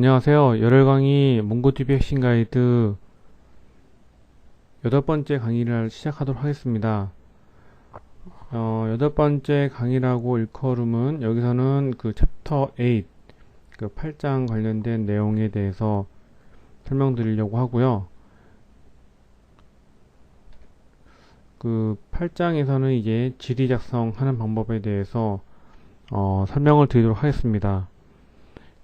안녕하세요. 열혈 강의 몽고TV 핵심 가이드 여덟 번째 강의를 시작하도록 하겠습니다. 어, 여덟 번째 강의라고 일컬음은 여기서는 그 챕터 8, 그 8장 관련된 내용에 대해서 설명드리려고 하고요. 그 8장에서는 이제 질의 작성하는 방법에 대해서 어, 설명을 드리도록 하겠습니다.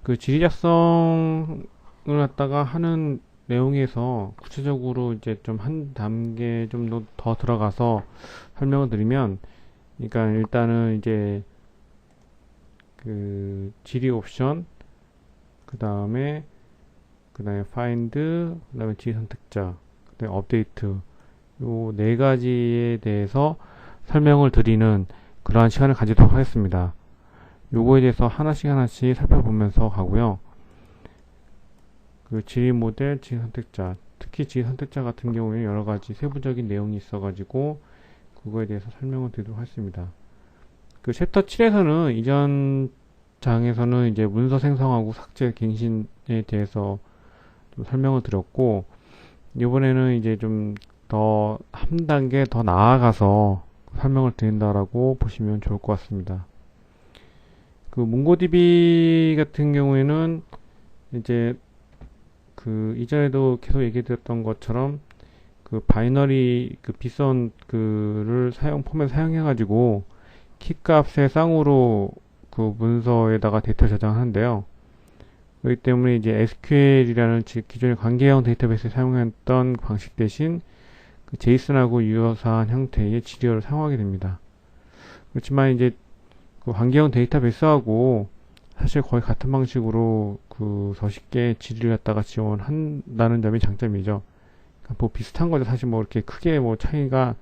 그 질의 작성을 갖다가 하는 내용에서 구체적으로 이제 좀 한 단계 좀 더 들어가서 설명을 드리면, 그러니까 일단은 이제 그 질의 옵션, 그 다음에 그 다음에 find, 그 다음에 질의 선택자, 그 다음에 업데이트 요 네 가지에 대해서 설명을 드리는 그러한 시간을 가지도록 하겠습니다. 요거에 대해서 하나씩 하나씩 살펴보면서 가고요. 그 지리 모델, 지리 선택자, 특히 지리 선택자 같은 경우에 여러 가지 세부적인 내용이 있어가지고 그거에 대해서 설명을 드리도록 하겠습니다. 그 챕터 7에서는 이전 장에서는 이제 문서 생성하고 삭제, 갱신에 대해서 좀 설명을 드렸고 이번에는 이제 좀 더 한 단계 더 나아가서 설명을 드린다라고 보시면 좋을 것 같습니다. 그 몽고DB 같은 경우에는 이제 그 이전에도 계속 얘기 드렸던 것처럼 그 바이너리 그 비선 그를 사용 폼에 사용해 가지고 키 값의 쌍으로 그 문서에다가 데이터 저장하는데요. 그렇기 때문에 이제 SQL이라는 기존의 관계형 데이터베이스에 사용했던 방식 대신 그 제이슨하고 유사한 형태의 지리어를 사용하게 됩니다. 그렇지만 이제 그 환경 데이터베이스하고 사실 거의 같은 방식으로 그 서식계 질을 갖다가 지원한다는 점이 장점이죠. 그러니까 뭐 비슷한 거죠. 사실 뭐 이렇게 크게 뭐 차이가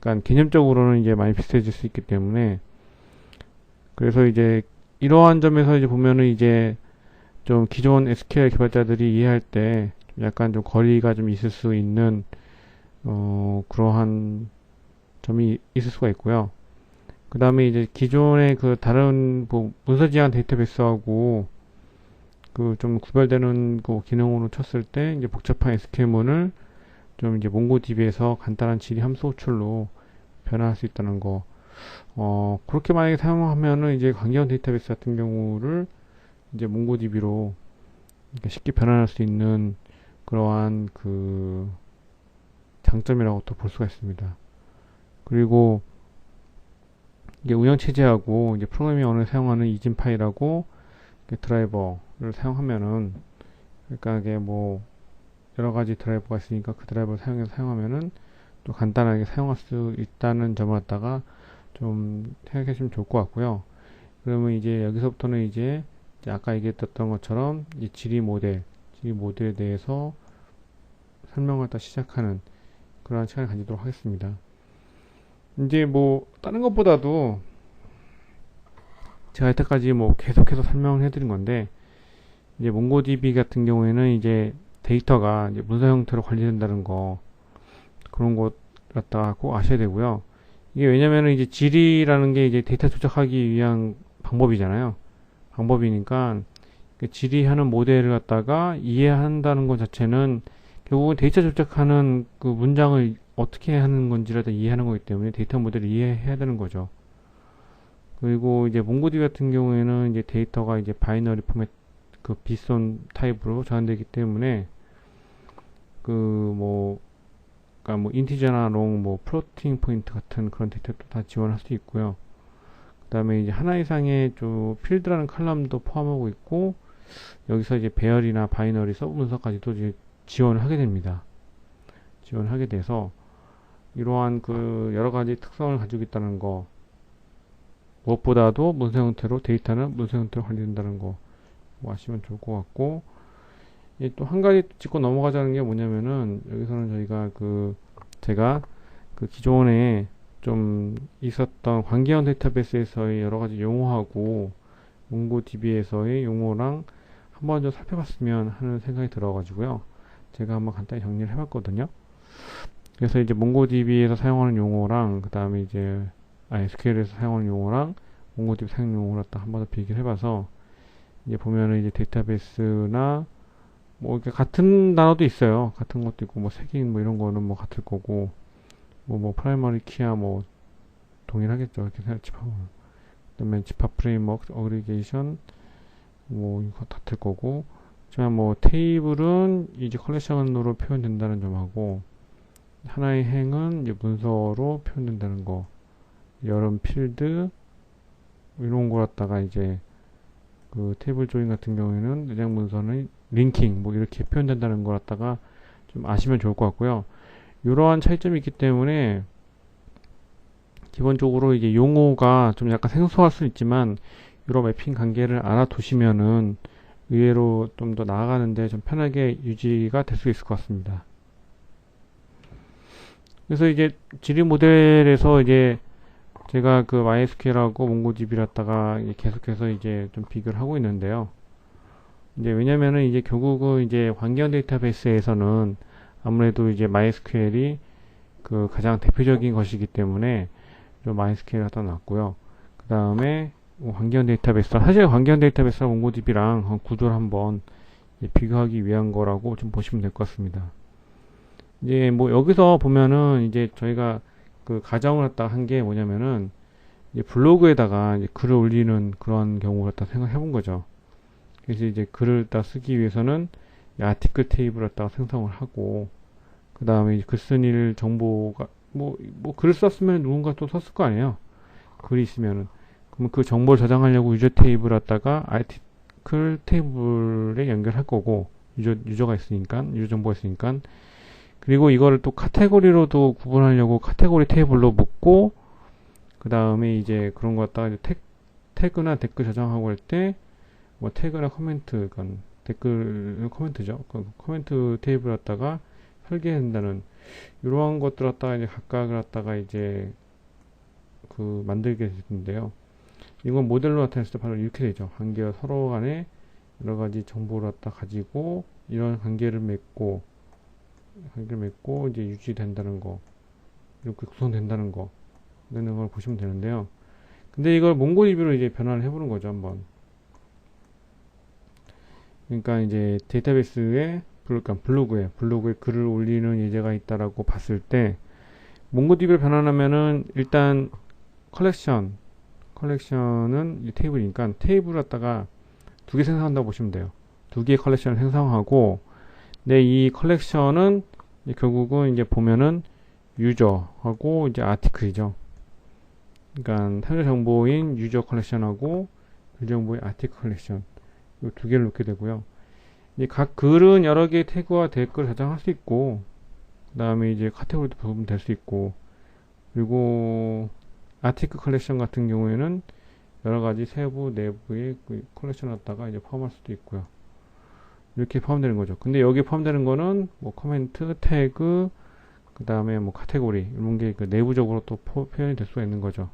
그러니까 개념적으로는 이제 많이 비슷해질 수 있기 때문에 그래서 이제 이러한 점에서 이제 보면은 이제 좀 기존 SQL 개발자들이 이해할 때 약간 좀 거리가 좀 있을 수 있는 어 그러한 점이 있을 수가 있고요. 그 다음에 이제 기존의 그 다른 뭐 문서 지향 데이터베이스하고 그 좀 구별되는 그 기능으로 쳤을 때 이제 복잡한 SQL문을 좀 이제 몽고DB에서 간단한 질의 함수 호출로 변화할 수 있다는 거. 어, 그렇게 만약에 사용하면은 이제 관계형 데이터베이스 같은 경우를 이제 몽고DB로 쉽게 변환할 수 있는 그러한 그 장점이라고 또 볼 수가 있습니다. 그리고 이게 운영 체제하고 이제 프로그래밍 언어를 사용하는 이진 파일하고 드라이버를 사용하면은 그러니까 이게 뭐 여러 가지 드라이버가 있으니까 그 드라이버를 사용해서 사용하면은 또 간단하게 사용할 수 있다는 점을 갖다가 좀 생각해 주시면 좋을 것 같고요. 그러면 이제 여기서부터는 이제, 이제 아까 얘기했던 것처럼 이 지리 모델, 지리 모델에 대해서 설명을 다 시작하는 그런 시간을 가지도록 하겠습니다. 이제 뭐 다른 것보다도 제가 여태까지 뭐 계속해서 설명을 해드린 건데 이제 몽고DB 같은 경우에는 이제 데이터가 이제 문서 형태로 관리된다는 거 그런 것 갖다가 꼭 아셔야 되고요. 이게 왜냐면은 이제 질이라는 게 이제 데이터 조작하기 위한 방법이잖아요. 방법이니까 그 질의하는 모델을 갖다가 이해한다는 것 자체는 결국은 데이터 조작하는 그 문장을 어떻게 하는 건지를 다 이해하는 거기 때문에 데이터 모델을 이해해야 되는 거죠. 그리고 이제 몽고디 같은 경우에는 이제 데이터가 이제 바이너리 포맷 그 비선 타입으로 저장되기 때문에 그 뭐 그러니까 뭐 인티저나 롱, 뭐 플로팅 포인트 같은 그런 데이터도 다 지원할 수 있고요. 그다음에 이제 하나 이상의 좀 필드라는 칼럼도 포함하고 있고 여기서 이제 배열이나 바이너리 서브 분석까지도 지원을 하게 됩니다. 지원하게 돼서 이러한 그 여러 가지 특성을 가지고 있다는 거 무엇보다도 문서 형태로 데이터는 문서 형태로 관리된다는 거 뭐 아시면 좋을 것 같고 또 한 가지 짚고 넘어가자는 게 뭐냐면은 여기서는 저희가 그 제가 그 기존에 좀 있었던 관계형 데이터베이스에서의 여러 가지 용어하고 몽고DB에서의 용어랑 한번 좀 살펴봤으면 하는 생각이 들어가지고요. 제가 한번 간단히 정리를 해봤거든요. 그래서 이제 몽고DB에서 사용하는 용어랑 그 다음에 이제 SQL에서 사용하는 용어랑 몽고DB 사용 용어를 딱한 번 더 비교를 해봐서 이제 보면은 이제 데이터베이스나 뭐 이렇게 같은 단어도 있어요. 같은 것도 있고 뭐 색인 뭐 이런 거는 뭐 같을 거고 뭐뭐 프라이머리 키야 뭐 동일하겠죠. 이렇게 생각 집합. 그다음에 집합 프레임워크, 어그리게이션 뭐 이거 같을 거고. 하지만 뭐 테이블은 이제 컬렉션으로 표현된다는 점하고 하나의 행은 이제 문서로 표현된다는 거. 여름 필드 이런 거 갖다가 이제 그 테이블 조인 같은 경우에는 내장 문서는 링킹 뭐 이렇게 표현된다는 거 갖다가 좀 아시면 좋을 것 같고요. 이러한 차이점이 있기 때문에 기본적으로 이게 용어가 좀 약간 생소할 수 있지만 유로 매핑 관계를 알아두시면은 의외로 좀 더 나아가는데 좀 편하게 유지가 될 수 있을 것 같습니다. 그래서 이제 지리 모델에서 이제 제가 그 MySQL하고 몽고DB를 갖다가 계속해서 이제 좀 비교를 하고 있는데요. 이제 왜냐면은 이제 결국은 이제 환경 데이터베이스에서는 아무래도 이제 MySQL이 그 가장 대표적인 것이기 때문에 좀 MySQL을 갖다 놨고요. 그 다음에 환경 데이터베이스 사실 환경 데이터베이스랑 몽고DB랑 구조를 한번 비교하기 위한 거라고 좀 보시면 될 것 같습니다. 이제 뭐 여기서 보면은 이제 저희가 그 가정을 갖다 한 게 뭐냐면은 이제 블로그에다가 이제 글을 올리는 그런 경우를 갖다 생각해 본 거죠. 그래서 이제 글을 다 쓰기 위해서는 아티클 테이블을 갖다가 생성을 하고 그 다음에 글쓴이를 정보가 뭐, 뭐 글을 썼으면 누군가 또 썼을 거 아니에요. 글이 있으면은 그러면 그 정보를 저장하려고 유저 테이블 갖다가 아티클 테이블에 연결할 거고 유저 유저가 있으니까 유저 정보가 있으니까 그리고 이거를 또 카테고리로도 구분하려고 카테고리 테이블로 묶고 그 다음에 이제 그런 거 갖다가 이제 태, 태그나 댓글 저장하고 할 때 뭐 태그나 코멘트 그건 댓글 코멘트죠. 그 코멘트 테이블 갖다가 설계한다는 이러한 것들 갖다가 이제 각각을 갖다가 이제 그 만들게 되는데요. 이건 모델로 나타냈을 때 바로 이렇게 되죠. 관계가 서로 간에 여러 가지 정보를 갖다 가지고 이런 관계를 맺고 관계를 맺고 이제 유지된다는 거 이렇게 구성된다는 거 이런 걸 보시면 되는데요. 근데 이걸 몽고DB로 이제 변환을 해보는 거죠 한번. 그러니까 이제 데이터베이스에 그러니까 블로그에 블로그에 글을 올리는 예제가 있다라고 봤을 때 몽고DB를 변환하면은 일단 컬렉션 컬렉션은 테이블이니까 테이블 갖다가 두 개 생성한다고 보시면 돼요. 두 개의 컬렉션을 생성하고 근데 이 컬렉션은 결국은 이제 보면은 유저하고 이제 아티클이죠. 그러니까 사용 정보인 유저 컬렉션하고 그 정보의 아티클 컬렉션 이 두 개를 놓게 되고요. 이제 각 글은 여러 개의 태그와 댓글 저장할 수 있고 그 다음에 이제 카테고리도 부분 될수 있고 그리고 아티클 컬렉션 같은 경우에는 여러 가지 세부 내부의 그 컬렉션 갖다가 이제 포함할 수도 있고요. 이렇게 포함되는 거죠. 근데 여기에 포함되는 거는 뭐 코멘트, 태그, 그 다음에 뭐 카테고리 이런 게 그 내부적으로 또 포, 표현이 될 수가 있는 거죠.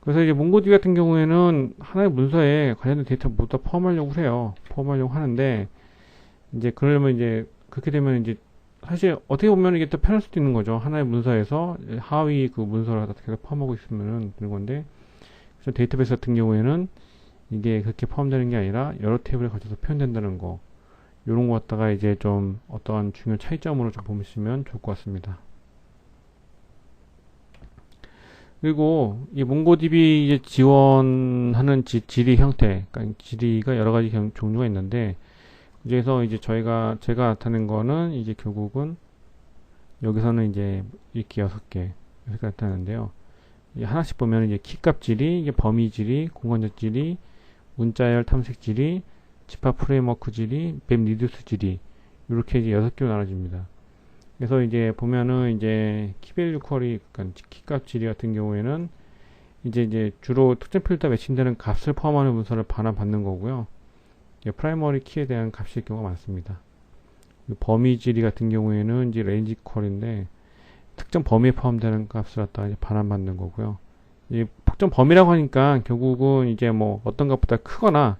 그래서 이제 몽고디 같은 경우에는 하나의 문서에 관련된 데이터 모두 다 포함하려고 해요. 포함하려고 하는데 이제 그러려면 이제 그렇게 되면 이제 사실 어떻게 보면 이게 또 편할 수도 있는 거죠. 하나의 문서에서 하위 그 문서를 계속 포함하고 있으면은 되는 건데 그래서 데이터베이스 같은 경우에는 이게 그렇게 포함되는 게 아니라 여러 테이블에 걸쳐서 표현된다는 거 이런 거 갖다가 이제 좀 어떠한 중요한 차이점으로 좀 보시면 좋을 것 같습니다. 그리고 이 몽고DB 이제 지원하는 지, 지리 형태, 그러니까 지리가 여러 가지 경, 종류가 있는데 그래서 이제 저희가 제가 나타낸 거는 이제 결국은 여기서는 이제 이렇게 여섯 개 이렇게 나타나는데요. 하나씩 보면 이제 키값 이게 범위 지리, 공간적 지리, 문자열 탐색 지리, 집합 프레임워크 지리, 뱀 리듀스 지리 이렇게 이제 여섯 개로 나눠집니다. 그래서 이제 보면은 이제 키밸류 쿼리, 그러니까 키값 지리 같은 경우에는 이제 이제 주로 특정 필터 매칭되는 값을 포함하는 문서를 반환받는 거고요. 프라이머리 키에 대한 값일 경우가 많습니다. 범위 지리 같은 경우에는 이제 레인지 쿼리인데 특정 범위에 포함되는 값을 갖다 이제 반환받는 거고요. 이 특정 범위라고 하니까 결국은 이제 뭐 어떤 값보다 크거나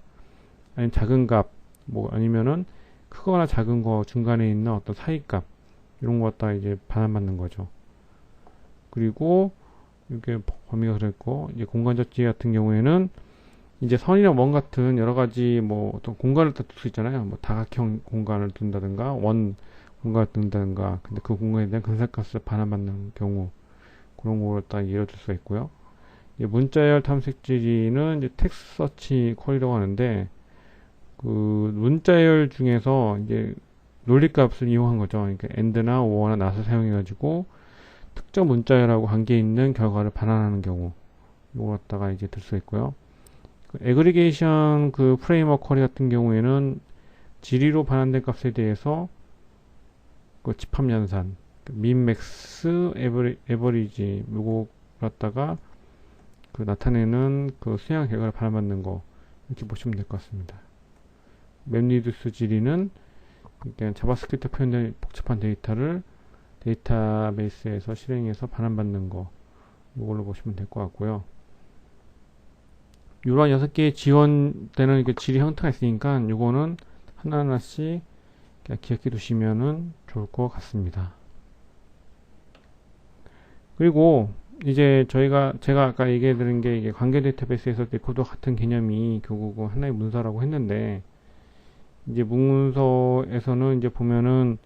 아니면 작은 값, 뭐 아니면은 크거나 작은 거 중간에 있는 어떤 사이값 이런 거 갖다 이제 반환받는 거죠. 그리고 이게 범위가 그랬고 이제 공간적지 같은 경우에는 이제 선이나 원 같은 여러 가지 뭐 어떤 공간을 둘수 있잖아요. 뭐 다각형 공간을 둔다든가 원 공간을 둔다든가 근데 그 공간에 대한 근사가스를 반환받는 경우 그런 거를 딱 예를 들 수가 있고요. 문자열 탐색지리는 이제 텍스트 서치 퀄이라고 하는데 그 문자열 중에서 이제 논리값을 이용한 거죠. 그러니까 end나 or나 not을 사용해 가지고 특정 문자열하고 관계 있는 결과를 반환하는 경우 이거 갖다가 이제 들 수 있고요. 그 에그리게이션 그 프레임워크 쿼리 같은 경우에는 지리로 반환된 값에 대해서 그 집합 연산, 민, 맥스, 에버리, 에버리지 요거 갖다가 그 나타내는 그 수량 결과를 반환받는 거 이렇게 보시면 될 것 같습니다. 맵리두스 지리는 그러니까 자바스크립트 표현된 복잡한 데이터를 데이터베이스에서 실행해서 반환받는 거 이걸로 보시면 될 것 같고요. 이러한 여섯 개의 지원되는 이렇게 지리 형태가 있으니까 이거는 하나하나씩 기억해 두시면은 좋을 것 같습니다. 그리고 이제 저희가 제가 아까 얘기해 드린 게 이게 관계 데이터베이스에서 레코드 같은 개념이 결국은 하나의 문서라고 했는데 이제 문서에서는 이제 보면은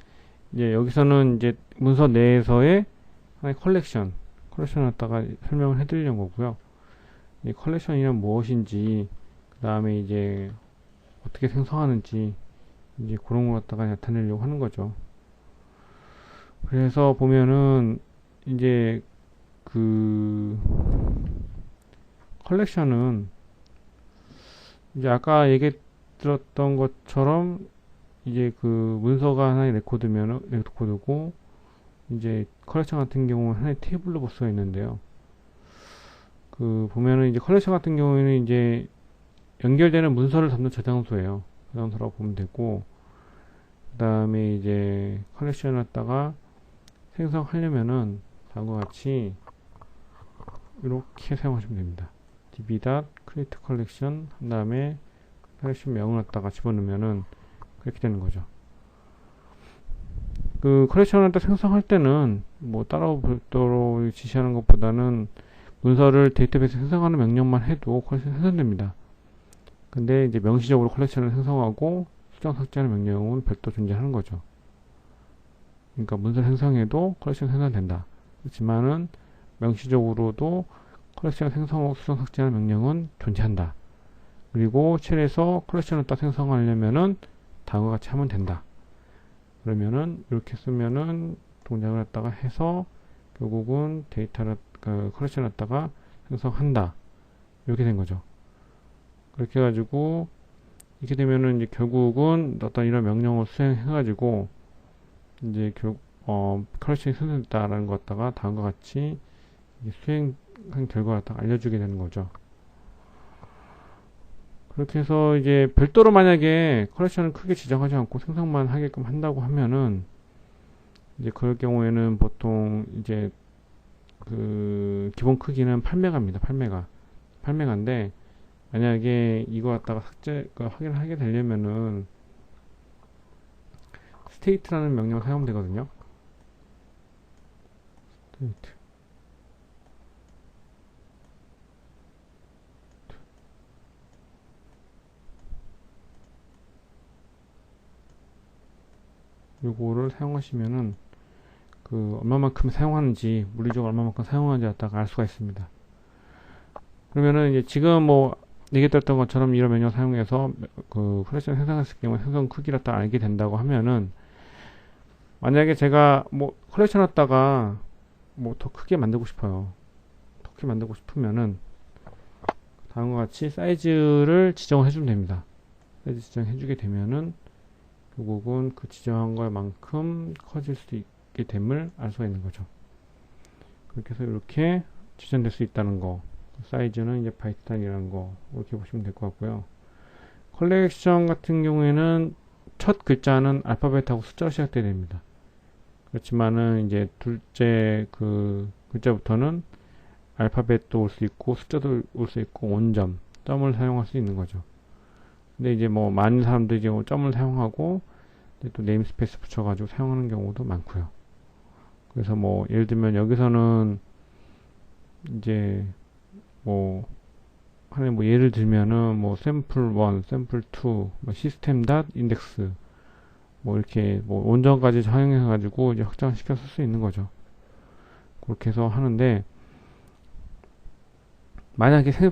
이제 여기서는 이제 문서 내에서의 하나의 컬렉션 컬렉션 갖다가 설명을 해 드리려는 거고요. 이 컬렉션이란 무엇인지 그 다음에 이제 어떻게 생성하는지 이제 그런 걸 갖다가 나타내려고 하는 거죠. 그래서 보면은 이제 그 컬렉션은 이제 아까 얘기 들었던 것처럼 이제 그 문서가 하나의 레코드면 레코드고 이제 컬렉션 같은 경우는 하나의 테이블로 볼 수가 있는데요. 그 보면은 이제 컬렉션 같은 경우에는 이제 연결되는 문서를 담는 저장소예요. 저장소라고 보면 되고 그 다음에 이제 컬렉션을 갖다가 생성하려면은 다음과 같이 이렇게 사용하시면 됩니다. db.create collection 한 다음에 컬렉션 명을 갖다가 집어넣으면은 그렇게 되는 거죠. 그 컬렉션을 딱 생성할 때는 뭐 따로 별도로 지시하는 것보다는 문서를 데이터베이스 생성하는 명령만 해도 컬렉션 생성됩니다. 근데 이제 명시적으로 컬렉션을 생성하고 수정 삭제하는 명령은 별도 존재하는 거죠. 그러니까 문서 생성해도 컬렉션 생성된다. 그렇지만은 명시적으로도 컬렉션 생성하고 수정 삭제하는 명령은 존재한다. 그리고 쉘에서 컬렉션을 딱 생성하려면은 다음과 같이 하면 된다. 그러면은 이렇게 쓰면은 동작을 갖다가 해서 결국은 데이터를 그 컬렉션을 갖다가 생성한다. 이렇게 된 거죠. 그렇게 해가지고 이렇게 되면은 이제 결국은 어떤 이런 명령을 수행해가지고 이제 결, 어, 컬렉션이 생성됐다라는 것 갖다가 다음과 같이 수행한 결과 갖다가 알려주게 되는 거죠. 그렇게 해서 이제 별도로 만약에 컬렉션을 크게 지정하지 않고 생성만 하게끔 한다고 하면은 이제 그럴 경우에는 보통 이제 그 기본 크기는 8메가입니다. 8메가. 8메가인데 만약에 이거 갖다가 삭제 그 확인을 하게 되려면은 스테이트라는 명령을 사용하면 되거든요. 스테이트. 요거를 사용하시면은 그 얼마만큼 사용하는지 물리적으로 얼마만큼 사용하는지 갖다가 알 수가 있습니다. 그러면은 이제 지금 뭐 얘기했던 것처럼 이런 메뉴 사용해서 그 컬렉션 생성했을 경우에 생성 크기를 딱 알게 된다고 하면은 만약에 제가 뭐 컬렉션 갖다가 뭐 더 크게 만들고 싶어요. 더 크게 만들고 싶으면은 다음과 같이 사이즈를 지정을 해주면 됩니다. 사이즈 지정해주게 되면은 결국은 그 지정한 것만큼 커질 수 있게 됨을 알 수가 있는 거죠. 그렇게 해서 이렇게 지정될 수 있다는 거. 사이즈는 이제 바이트 단위라는 거. 이렇게 보시면 될 것 같고요. 컬렉션 같은 경우에는 첫 글자는 알파벳하고 숫자로 시작돼야 됩니다. 그렇지만은 이제 둘째 그 글자부터는 알파벳도 올 수 있고 숫자도 올 수 있고 온점, 점을 사용할 수 있는 거죠. 근데 이제 뭐 많은 사람들이 이제 점을 사용하고 또 네임스페이스 붙여가지고 사용하는 경우도 많고요. 그래서 뭐 예를 들면 여기서는 이제 뭐 하나의 뭐 예를 들면은 뭐 샘플 1, 샘플 2, 뭐 시스템 닷 인덱스 뭐 이렇게 뭐 원전까지 사용해 가지고 이제 확장시켜 쓸 수 있는 거죠. 그렇게 해서 하는데 만약에 새,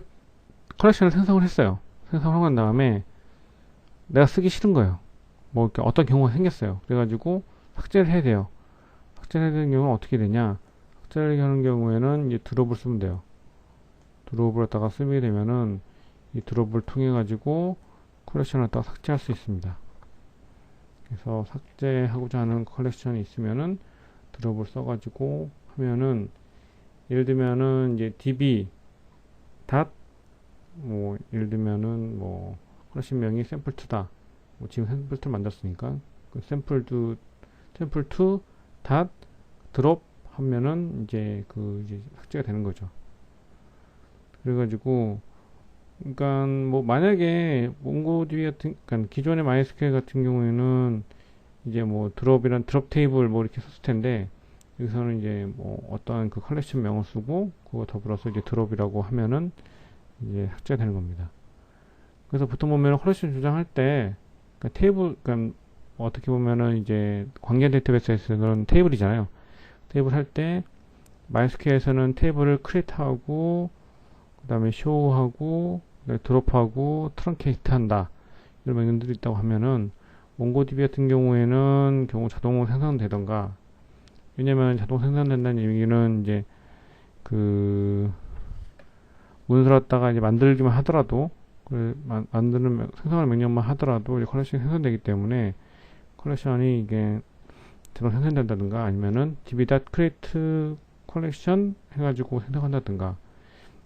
컬렉션을 생성을 했어을 생성을 한 다음에 내가 쓰기 싫은 거예요. 뭐 어떤 경우가 생겼어요. 그래가지고 삭제를 해야 돼요. 삭제를 해야 되는 경우는 어떻게 되냐? 삭제를 하는 경우에는 이제 드롭을 쓰면 돼요. 드롭을 갖다가 쓰게 되면은 이 드롭을 통해 가지고 컬렉션을 갖다가 삭제할 수 있습니다. 그래서 삭제하고자 하는 컬렉션이 있으면은 드롭을 써가지고 하면은 예를 들면은 이제 db 닷 뭐 예를 들면은 뭐 컬렉션 명이 샘플2다 뭐 지금 샘플 2 만들었으니까 그 샘플 2 샘플 2 닷 드롭 하면은 이제 그 이제 삭제가 되는 거죠 그래가지고 그러니까 뭐 만약에 몽고DB 같은 그러니까 기존의 MySQL 같은 경우에는 이제 뭐 드롭이란 드롭 테이블 뭐 이렇게 썼을 텐데 여기서는 이제 뭐 어떠한 그 컬렉션 명을 쓰고 그거 더불어서 이제 드롭이라고 하면은 이제 삭제가 되는 겁니다. 그래서 보통 보면은 컬렉션 조장할 때 그러니까 테이블 그러니까 어떻게 보면은 이제 관계 데이터베이스에서는 테이블이잖아요. 테이블 할때 MySQL에서는 테이블을 크리에이트하고 그 다음에 쇼하고 드롭하고 트렁케이트 한다 이런 명령들이 있다고 하면은 몽고DB 같은 경우에는 경우 자동으로 생성되던가 왜냐면 자동 생성된다는 얘기는 이제 그 문서를 갖다가 이제 만들기만 하더라도 그 만드는 생성하는 명령만 하더라도 컬렉션이 생성되기 때문에 컬렉션이 이게 자동 생성된다든가 아니면은 db.create 컬렉션 해가지고 생성한다든가.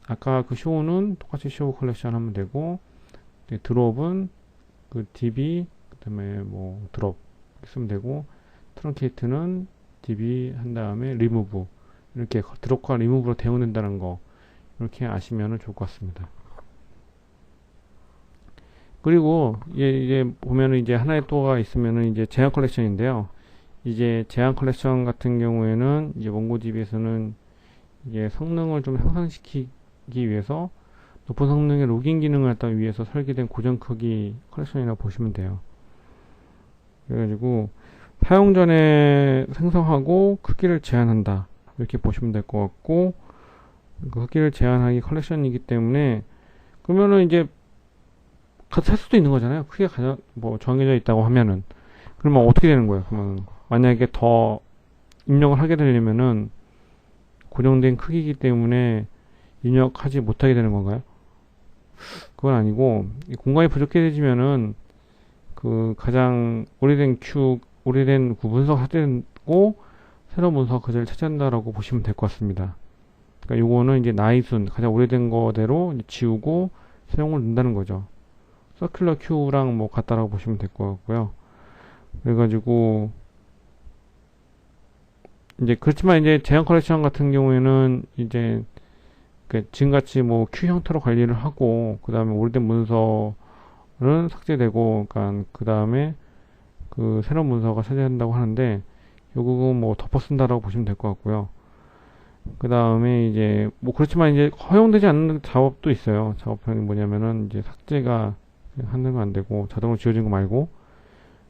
아까 그 쇼는 똑같이 쇼 컬렉션 하면 되고 드롭은 그 db 그 다음에 뭐 드롭 쓰면 되고 트렁케이트는 db 한 다음에 리무브 이렇게 드롭과 리무브로 대응된다는 거. 이렇게 아시면 좋을 것 같습니다. 그리고 이제 보면은 이제 하나의 또가 있으면은 이제 제한 컬렉션인데요. 이제 제한 컬렉션 같은 경우에는 이제 몽고DB에서는 이제 성능을 좀 향상시키기 위해서 높은 성능의 로깅 기능을 갖다 위해서 설계된 고정 크기 컬렉션이라고 보시면 돼요. 그래가지고 사용 전에 생성하고 크기를 제한한다. 이렇게 보시면 될 것 같고, 그 크기를 제한하기 컬렉션이기 때문에, 그러면은 이제, 살 수도 있는 거잖아요. 크기가 가장, 뭐, 정해져 있다고 하면은. 그러면 어떻게 되는 거예요? 그러면, 만약에 더 입력을 하게 되려면은, 고정된 크기이기 때문에 입력하지 못하게 되는 건가요? 그건 아니고, 공간이 부족해지면은, 그, 가장 오래된 큐, 오래된 그 문서가 삭제되고 새로운 문서가 그 자리를 차지한다라고 보시면 될 것 같습니다. 그러니까 요거는 이제 나이순 가장 오래된 거대로 지우고 사용을 넣는다는 거죠. 서큘러 큐랑 뭐 같다라고 보시면 될 것 같고요. 그래가지고 이제 그렇지만 이제 제한 컬렉션 같은 경우에는 이제 그 지금같이 뭐큐 형태로 관리를 하고 그 다음에 오래된 문서는 삭제되고 그러니까 그 다음에 그 새로운 문서가 차지한다고 하는데 요거는 뭐 덮어 쓴다라고 보시면 될 것 같고요. 그 다음에 이제 뭐 그렇지만 이제 허용되지 않는 작업도 있어요. 작업형이 뭐냐면은 이제 삭제가 하는 건 안 되고 자동으로 지워진 거 말고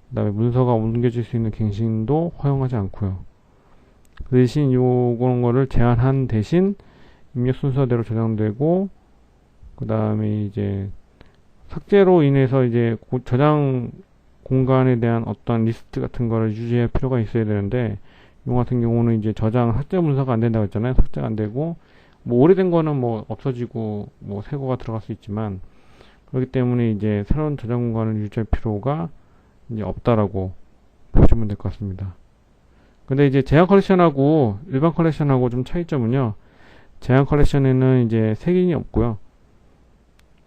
그 다음에 문서가 옮겨질 수 있는 갱신도 허용하지 않고요. 그 대신 요런 거를 제한한 대신 입력 순서대로 저장되고 그 다음에 이제 삭제로 인해서 이제 저장 공간에 대한 어떤 리스트 같은 거를 유지할 필요가 있어야 되는데 이 같은 경우는 이제 저장 삭제 문서가 안 된다고 했잖아요. 삭제가 안 되고 뭐 오래된 거는 뭐 없어지고 뭐 새 거가 들어갈 수 있지만 그렇기 때문에 이제 새로운 저장 공간을 유지할 필요가 이제 없다라고 보시면 될 것 같습니다. 근데 이제 제한 컬렉션하고 일반 컬렉션하고 좀 차이점은요. 제한 컬렉션에는 이제 색인이 없고요.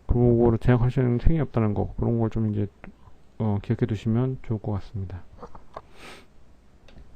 그거로 제한 컬렉션에는 색이 없다는 거 그런 걸 좀 이제 어, 기억해 두시면 좋을 것 같습니다.